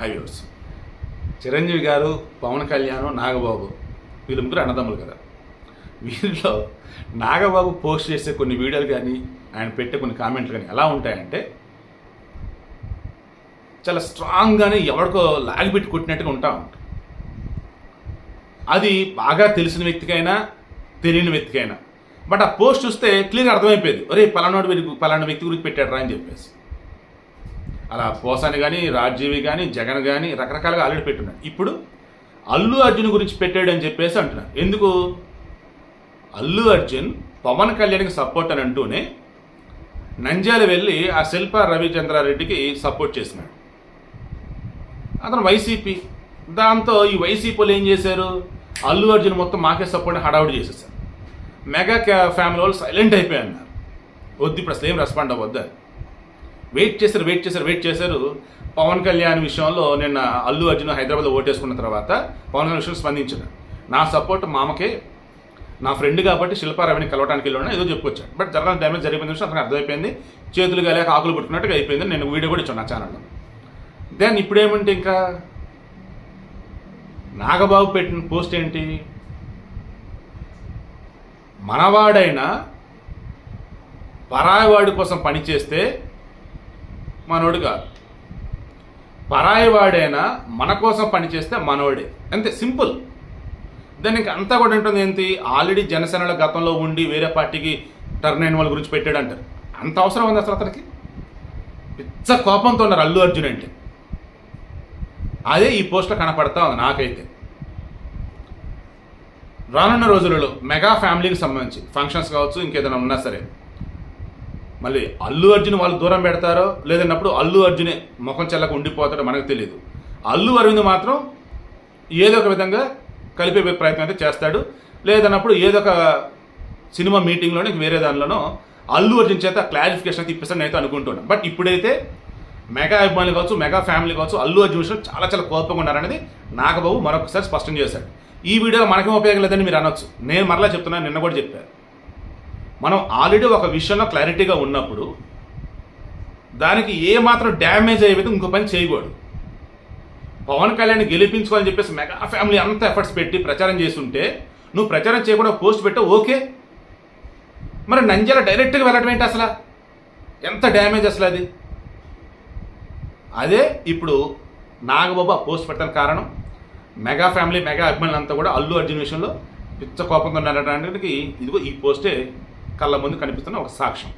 Highways. Chiranjeevi గారు పవన్ కళ్యాణ్ నాగబాబు వీళ్ళు ముగ్గురు అన్నదమ్ములు కదా. వీళ్ళలో నాగబాబు పోస్ట్ చేసే కొన్ని వీడియోలు కానీ ఆయన పెట్టే కొన్ని కామెంట్లు కానీ ఎలా ఉంటాయంటే చాలా స్ట్రాంగ్గానే ఎవరికో లాగిపెట్టి కొట్టినట్టుగా ఉంటా ఉంటాయి. అది బాగా తెలిసిన వ్యక్తికైనా తెలియని వ్యక్తికైనా. బట్ ఆ పోస్ట్ చూస్తే క్లియర్గా అర్థమైపోయేది. ఒరే పలానాడు పలానా వ్యక్తి గురించి పెట్టాడు రా అని చెప్పేసి. అలా పోసాని కానీ రాజీవి కానీ జగన్ కానీ రకరకాలుగా ఆల్రెడీ పెట్టున్నాడు ఇప్పుడు అల్లు అర్జున్ గురించి పెట్టాడు అని చెప్పేసి అంటున్నారు ఎందుకు? అల్లు అర్జున్ పవన్ కళ్యాణ్కి సపోర్ట్ అని అంటూనే నంద్యాల వెళ్ళి ఆ శిల్ప రవిచంద్రారెడ్డికి సపోర్ట్ చేసినాడు. అతను వైసీపీ. దాంతో ఈ వైసీపీలు ఏం చేశారు? అల్లు అర్జున్ మొత్తం మాకే సపోర్ట్ హడావుడి చేసేసారు. మెగా క్యా- ఫ్యామిలీ వాళ్ళు సైలెంట్ అయిపోయి అన్నారు. వద్దు ఇప్పుడు అసలు ఏం రెస్పాండ్ అవ్వద్దు వెయిట్ చేశారు వెయిట్ చేశారు వెయిట్ చేశారు. పవన్ కళ్యాణ్ విషయంలో నిన్న అల్లు అర్జున్ హైదరాబాద్లో ఓటేసుకున్న తర్వాత పవన్ కళ్యాణ్ విషయం స్పందించారు నా సపోర్ట్ మామకే నా ఫ్రెండ్ కాబట్టి శిల్పారావిని కలవడానికి వెళ్ళాను ఏదో చెప్పుకొచ్చాడు. బట్ జరగాల డ్యామేజ్ జరిగిపోయిన విషయం అతనికి అర్థమైపోయింది. చేతులు గలేక ఆకులు పుట్టుకున్నట్టుగా అయిపోయింది. నేను వీడియో కూడా ఇచ్చాను నా ఛానల్లో. దెన్ ఇప్పుడు ఏమంటే ఇంకా నాగబాబు పెట్టిన పోస్ట్ ఏంటి? మనవాడైనా పరాయవాడి కోసం పనిచేస్తే మనోడు కాదు పరాయివాడైనా మన కోసం పనిచేస్తే మనోడే. అంతే సింపుల్. దానికి ఇంకా అంతా కూడా ఉంటుంది ఏంటి? ఆల్రెడీ జనసేనలో గతంలో ఉండి వేరే పార్టీకి టర్న్ అయిన వాళ్ళ గురించి పెట్టాడు అంటారు అంత అవసరం ఉంది అసలు అతనికి? పిచ్చ కోపంతో ఉన్నారు అల్లు అర్జున్ అంటే. అదే ఈ పోస్ట్లో కనపడతా ఉంది నాకైతే. రానున్న రోజులలో మెగా ఫ్యామిలీకి సంబంధించి ఫంక్షన్స్ కావచ్చు ఇంకేదైనా ఉన్నా సరే. మళ్ళీ అల్లు అర్జున్ వాళ్ళు దూరం పెడతారో లేదన్నప్పుడు అల్లు అర్జునే ముఖం చెల్లక ఉండిపోతాడో మనకు తెలియదు అల్లు అరవింద్ మాత్రం ఏదో ఒక విధంగా కలిపే ప్రయత్నం అయితే చేస్తాడు. లేదన్నప్పుడు ఏదో ఒక సినిమా మీటింగ్లోనే వేరే దానిలోనో అల్లు అర్జున్ చేత క్లారిఫికేషన్ అయితే ఇప్పిస్తాను అయితే అనుకుంటున్నాను బట్ ఇప్పుడైతే మెగా అభిమానులు కావచ్చు మెగా ఫ్యామిలీ కావచ్చు అల్లు అర్జున్ విషయం చాలా చాలా కోపంగా ఉన్నారనేది నాగబాబు మరొకసారి స్పష్టం చేశాడు. ఈ వీడియో మనకేం ఉపయోగం లేదని మీరు అనొచ్చు. నేను మరలా చెప్తున్నాను నిన్న కూడా చెప్పాను మనం ఆల్రెడీ ఒక విషయంలో క్లారిటీగా ఉన్నప్పుడు దానికి ఏ మాత్రం డ్యామేజ్ అయ్యే విధంగా ఇంకో పని చేయకూడదు. పవన్ కళ్యాణ్ గెలిపించుకోవాలని చెప్పేసి మెగా ఫ్యామిలీ అంత ఎఫర్ట్స్ పెట్టి ప్రచారం చేస్తుంటే నువ్వు ప్రచారం చేయకుండా పోస్ట్ పెట్టావు ఓకే. మరి నంజల డైరెక్ట్గా వెళ్ళడం ఏంటి అసలు? ఎంత డ్యామేజ్ అసలు అది? అదే ఇప్పుడు నాగబాబు ఆ పోస్ట్ పెట్టడానికి కారణం. మెగా ఫ్యామిలీ మెగా అభిమానులంతా కూడా అల్లు అర్జున్ విషయంలో పిచ్చ కోపంగా ఉండడానికి ఇదిగో ఈ పోస్టే కళ్ళ ముందు కనిపిస్తున్న ఒక సాక్ష్యం.